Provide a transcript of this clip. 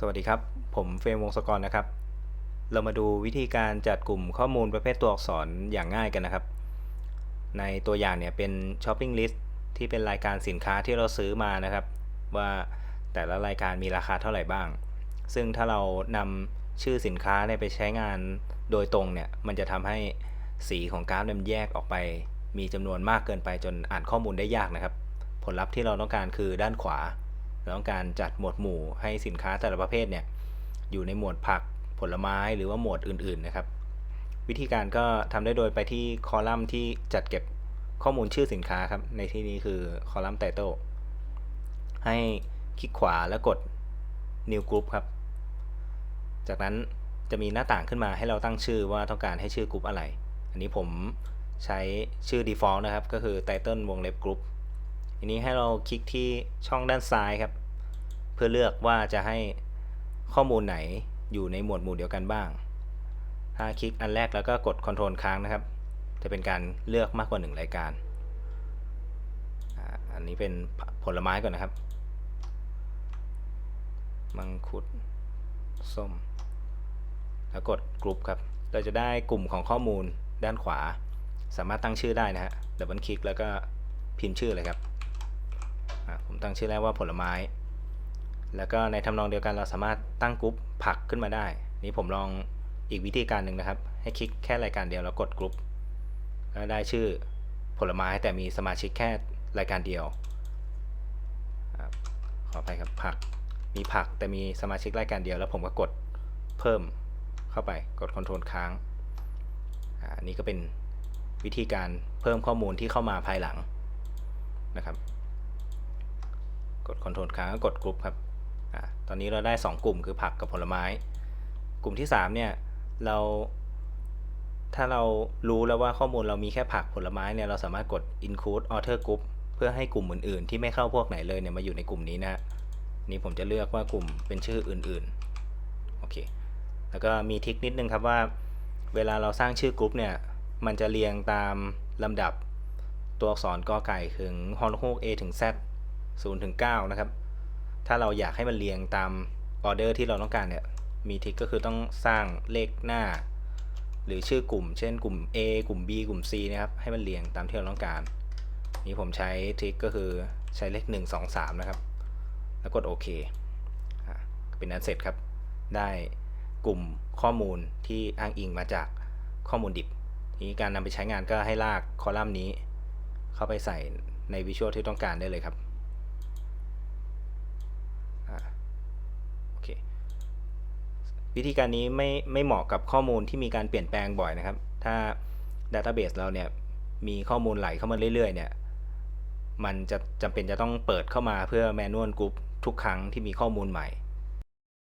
สวัสดีครับ ผมเฟรมวงศกรนะครับ เรามาดูวิธีการจัดกลุ่มข้อมูลประเภทตัวอักษรอย่างง่ายกันนะครับ ในตัวอย่างเนี่ยเป็น shopping list ที่เป็นรายการสินค้าที่เราซื้อมานะครับ ว่าแต่ละรายการมีราคาเท่าไหร่บ้าง ซึ่งถ้าเรานำชื่อสินค้าเนี่ยไปใช้งานโดยตรงเนี่ย มันจะทำให้สีของกราฟเนี่มันแยกออกไป มีจำนวนมากเกินไปจนอ่านข้อมูลได้ยากนะครับ ผลลัพธ์ที่เราต้องการคือด้านขวา เราต้องการจัดหมวดหมู่ให้สินค้าแต่ละประเภทเนี่ยอยู่ในหมวดผักผลไม้หรือว่าหมวดอื่นๆนะครับ วิธีการก็ทำได้โดยไปที่คอลัมน์ที่จัดเก็บข้อมูลชื่อสินค้าครับ ในที่นี้คือคอลัมน์ title ให้คลิกขวาแล้วกด new group ครับ จากนั้นจะมีหน้าต่างขึ้นมาให้เราตั้งชื่อว่าต้องการให้ชื่อกลุ่มอะไร อันนี้ผมใช้ชื่อ default นะครับ ก็คือ title วงเล็บ group ทีนี้ให้เราคลิกที่ช่องด้านซ้ายครับ เพื่อเลือกว่าจะให้ข้อมูลไหนอยู่ในหมวดหมู่เดียวกันบ้าง ถ้าคลิกอันแรกแล้วก็กด Ctrl ค้างนะครับ จะเป็นการเลือกมากกว่า 1 รายการ อันนี้เป็นผลไม้ก่อนนะครับ มังคุด ส้ม แล้วกดกลุ่มครับ เราจะได้กลุ่มของข้อมูลด้านขวา สามารถตั้งชื่อได้นะฮะดับเบิลคลิกแล้วก็พิมพ์ชื่อเลยครับ ตั้งชื่อแรกว่าผลไม้ แล้วก็ในทำนองเดียวกันเราสามารถตั้งกลุ่มผักขึ้นมาได้ นี่ผมลองอีกวิธีการหนึ่งนะครับ ให้คลิกแค่รายการเดียวแล้วกดกลุ่มแล้วได้ชื่อผลไม้แต่มีสมาชิกแค่รายการเดียว ขออภัยครับผัก มีผักแต่มีสมาชิกรายการเดียว แล้วผมก็กดเพิ่มเข้าไปกดคอนโทรลค้างอ่าอันนี้ก็เป็นวิธีการเพิ่มข้อมูลที่เข้ามาภายหลังนะครับ คอนโทรลค้างก็กดกลุ่มครับอตอนนี้เราได้ 2 กลุ่มคือผักกับผลไม้ กลุ่มที่ 3 เนี่ยเรา ถ้าเรารู้แล้วว่าข้อมูลเรามีแค่ผักผลไม้เนี่ยเราสามารถกด include author group เพื่อให้กลุ่มอื่นๆ ที่ไม่เข้าพวกไหนเลยเนี่ยมาอยู่ในกลุ่มนี้นะนี่ผมจะเลือกว่ากลุ่มเป็นชื่ออื่นๆโอเคแล้วก็มีทิคนิดนึงครับว่า เวลาเราสร้างชื่อกลุ่มเนี่ยมันจะเรียงตามลำดับตัวอักษรกอไก่ถึงฮอนฮูก A ถึง Z 0ถึง9นะครับ ถ้าเราอยากให้มันเรียงตามออเดอร์ที่เราต้องการเนี่ย มีทริคก็คือต้องสร้างเลขหน้า หรือชื่อกลุ่ม เช่นกลุ่ม A กลุ่ม B กลุ่ม C นะครับ ให้มันเรียงตามที่เราต้องการ นี่ผมใช้ทริคก็คือใช้เลข 1 2 3 นะครับ แล้วกดโอเค เป็นอันเสร็จครับ ได้กลุ่มข้อมูลที่อ้างอิงมาจากข้อมูลดิบ ทีนี้การนำไปใช้งานก็ให้ลากคอลัมน์นี้ เข้าไปใส่ในวิชวลที่ต้องการได้เลยครับอ่าโอ เควิธีการนี้ไม่ไม่เหมาะกับข้อมูลที่มีการเปลี่ยนแปลงบ่อยนะครับ ถ้า Database เราเนี่ยมีข้อมูลไหลเข้ามาเรื่อยๆเนี่ยมันจะจำเป็นจะต้องเปิดเข้ามาเพื่อ Manual Group ทุกครั้งที่มีข้อมูลใหม่